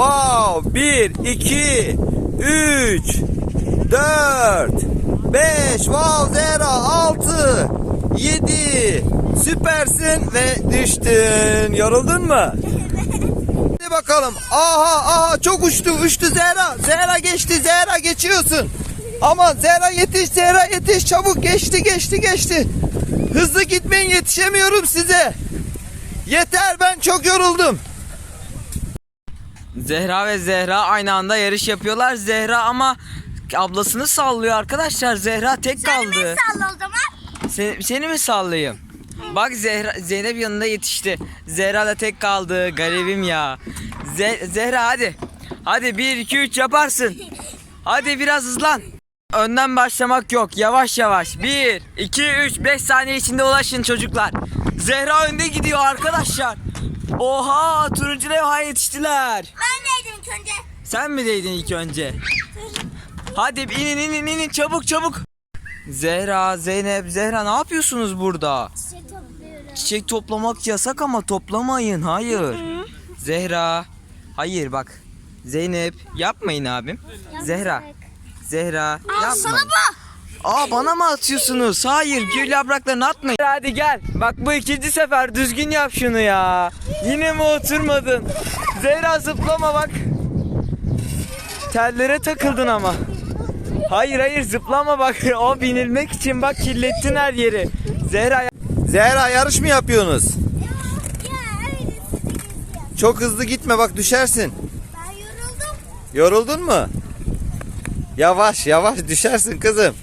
Wow. 1, 2, 3, 4, 5. Wow Zehra 6, 7. Süpersin ve düştün. Yoruldun mu? Hadi bakalım. Aha aha çok uçtu uçtu Zehra. Zehra geçti Zehra geçiyorsun. Aman Zehra yetiş Zehra yetiş çabuk geçti geçti geçti. Hızlı gitmeyin yetişemiyorum size. Yeter ben çok yoruldum. Zehra ve Zehra aynı anda yarış yapıyorlar. Zehra ama ablasını sallıyor arkadaşlar. Zehra tek kaldı. Salla o zaman. Seni, seni mi sallayayım? Bak Zehra, Zeynep yanında yetişti. Zehra da tek kaldı. Garibim ya. Ze- Zehra hadi. Hadi 1 2 3 yaparsın. Hadi biraz hızlan. Önden başlamak yok. Yavaş yavaş. 1 2 3 5 saniye içinde ulaşın çocuklar. Zehra önde gidiyor arkadaşlar. Oha turuncu levhaya yetiştiler. Ben neydim ilk önce? Sen mi değdin ilk önce? Hadi inin inin inin çabuk çabuk. Zehra, Zeynep, Zehra ne yapıyorsunuz burada? Çiçek topluyorum. Çiçek toplamak yasak ama toplamayın. Hayır. Zehra. Hayır bak. Zeynep yapmayın abim. Zehra. Zehra yapmayın. Sana bu. Aa bana mı atıyorsunuz? Hayır gül yapraklarını atmayın. Hadi gel. Bak bu ikinci sefer düzgün yap şunu ya. Yine mi oturmadın? Zehra zıplama bak. Tellere takıldın ama. Hayır hayır zıplama bak. O binilmek için bak kirlettin her yeri. Zehra Zehra yarış mı yapıyorsunuz? Çok hızlı gitme bak düşersin. Ben yoruldum. Yoruldun mu? Yavaş yavaş düşersin kızım.